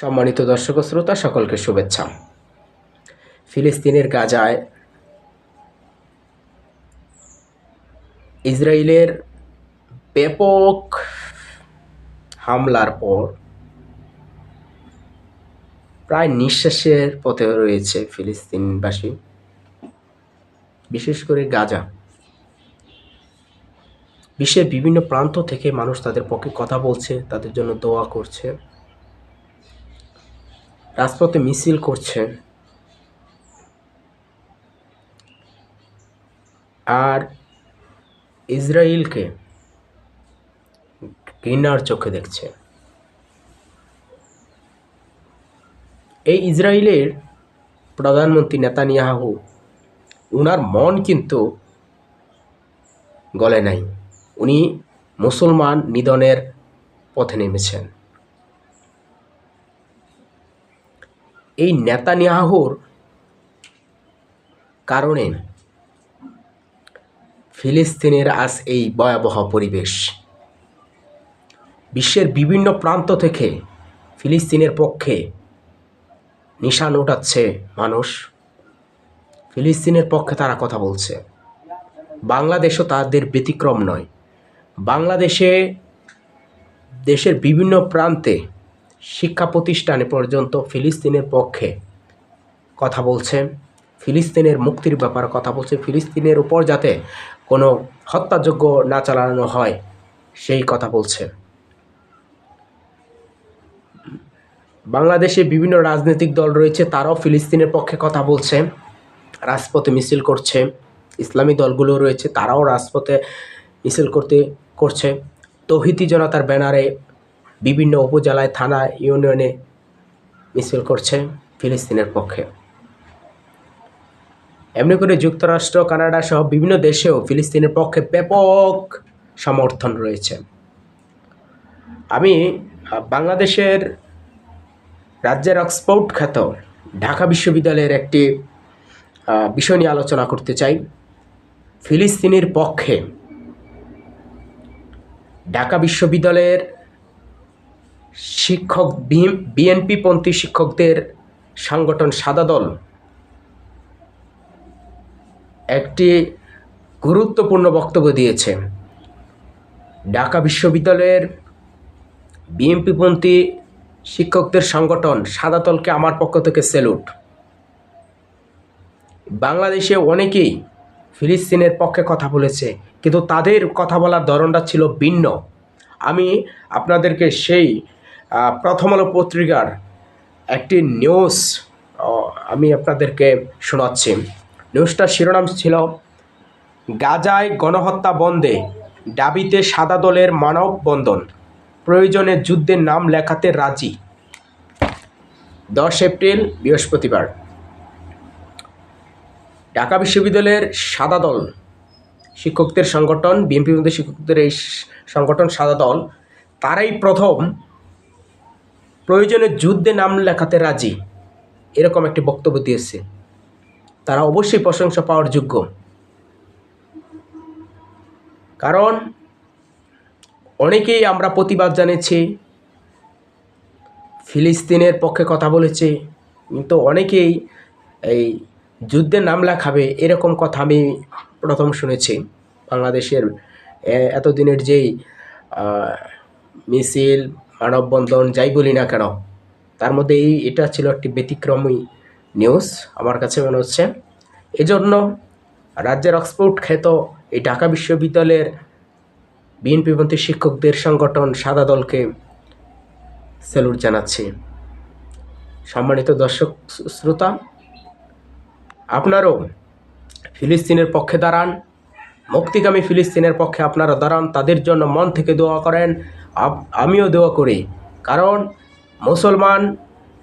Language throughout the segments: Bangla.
সম্মানিত দর্শক শ্রোতা, সকলকে শুভেচ্ছা। ফিলিস্তিনের গাজায় ইসরায়েলের ব্যাপক হামলার পর প্রায় নিঃশ্বাসের পথে রয়েছে ফিলিস্তিনবাসী, বিশেষ করে গাজা। বিশ্বের বিভিন্ন প্রান্ত থেকে মানুষ তাদের পক্ষে কথা বলছে, তাদের জন্য দোয়া করছে। রাজপথে মিছিল করছে। আর ইসরায়েলকে ঘৃণার চোখে দেখছে। এই ইসরায়েলের প্রধানমন্ত্রী নেতানিয়াহু, উনার মন কিন্তু গলে নাই। উনি মুসলমান নিধনের পথে নেমেছেন। এই নেতানিয়াহুর কারণে ফিলিস্তিনের আজ এই ভয়াবহ পরিবেশ। বিশ্বের বিভিন্ন প্রান্ত থেকে ফিলিস্তিনের পক্ষে নিশান ওঠাচ্ছে মানুষ। ফিলিস্তিনের পক্ষে তারা কথা বলছে। বাংলাদেশও তাদের ব্যতিক্রম নয়। বাংলাদেশে দেশের বিভিন্ন প্রান্তে শিক্ষা প্রতিষ্ঠানে পর্যন্ত ফিলিস্তিনের পক্ষে কথা বলছে। ফিলিস্তিনের মুক্তির ব্যাপারে কথা বলছে। ফিলিস্তিনের উপর যাতে কোনো হত্যাযোগ্য না চালানো হয়, সেই কথা বলছে। বাংলাদেশে বিভিন্ন রাজনৈতিক দল রয়েছে, তারাও ফিলিস্তিনের পক্ষে কথা বলছে। রাজপথে মিছিল করছে। ইসলামী দলগুলো রয়েছে, তারাও রাজপথে মিছিল করতে, করছে। তহিতি জনতার ব্যানারে বিভিন্ন উপজেলায়, থানা, ইউনিয়নে মিছিল করছে ফিলিস্তিনের পক্ষে। এমনি করে যুক্তরাষ্ট্র, কানাডা সহ বিভিন্ন দেশেও ফিলিস্তিনের পক্ষে ব্যাপক সমর্থন রয়েছে। আমি বাংলাদেশের রাজ্যের অক্সফোর্ড খ্যাত ঢাকা বিশ্ববিদ্যালয়ের একটি বিষয় নিয়ে আলোচনা করতে চাই। ফিলিস্তিনের পক্ষে ঢাকা বিশ্ববিদ্যালয়ের শিক্ষক বিএনপিপন্থী শিক্ষকদের সংগঠন সাদা দল। একটি গুরুত্বপূর্ণ বক্তব্য দিয়েছে। ঢাকা বিশ্ববিদ্যালয়ের বিএনপিপন্থী শিক্ষকদের সংগঠন সাদা দলকে আমার পক্ষ থেকে স্যালুট। বাংলাদেশে অনেকেই ফিলিস্তিনের পক্ষে কথা বলেছে, কিন্তু তাদের কথা বলার ধরনটা ছিল ভিন্ন। আমি আপনাদেরকে সেই প্রথম আলো পত্রিকার একটি নিউজ আমি আপনাদেরকে শোনাচ্ছি। নিউজটার শিরোনাম ছিল, গাজায় গণহত্যা বন্ধে, দাবিতে সাদা দলের মানববন্ধন প্রয়োজনে যুদ্ধের নাম লেখাতে রাজি। দশ এপ্রিল, বৃহস্পতিবার। ঢাকা বিশ্ববিদ্যালয়ের সাদা দল, শিক্ষকদের সংগঠন বিএনপি শিক্ষকদের এই সংগঠন সাদা দল, তারাই প্রথম প্রয়োজনে যুদ্ধে নাম লেখাতে রাজি এরকম একটি বক্তব্য দিয়েছে। তারা অবশ্যই প্রশংসা পাওয়ার যোগ্য। কারণ অনেকেই আমরা প্রতিবাদ জানিয়েছি ফিলিস্তিনের পক্ষে কথা বলেছে কিন্তু অনেকেই এই যুদ্ধের নাম লেখাবে এরকম কথা আমি প্রথম শুনেছি। বাংলাদেশের এতদিনের যেই আহ, মিছিল মানববন্ধন যাই বলি না কেন, তার মধ্যে এই এটা ছিল একটি ব্যতিক্রমী নিউজ আমার কাছে মনে হচ্ছে। এজন্য রাজ্যের অক্সফোর্ড খ্যাত এই ঢাকা বিশ্ববিদ্যালয়ের বিএনপিপন্থী শিক্ষকদের সংগঠন সাদা দলকে স্যালুট জানাচ্ছি। সম্মানিত দর্শক, শ্রোতা, আপনারও ফিলিস্তিনের পক্ষে দাঁড়ান, মুক্তিকামী ফিলিস্তিনের পক্ষে আপনারা দাঁড়ান, তাদের জন্য মন থেকে দোয়া করেন। আমিও দোয়া করি। কারণ মুসলমান,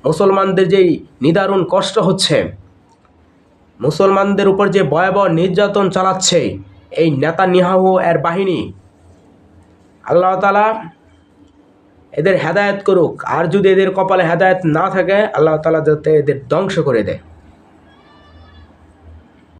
মুসলমানদের যেই নিদারুণ কষ্ট হচ্ছে, মুসলমানদের উপর যে ভয়াবহ নির্যাতন চালাচ্ছে এই নেতা নিহাহু এর বাহিনী, আল্লাহ তালা এদের হেদায়েত করুক। আর যদি এদের কপালে হেদায়েত না থাকে, আল্লাহ তালা যাতে এদের ধ্বংস করে দেয়।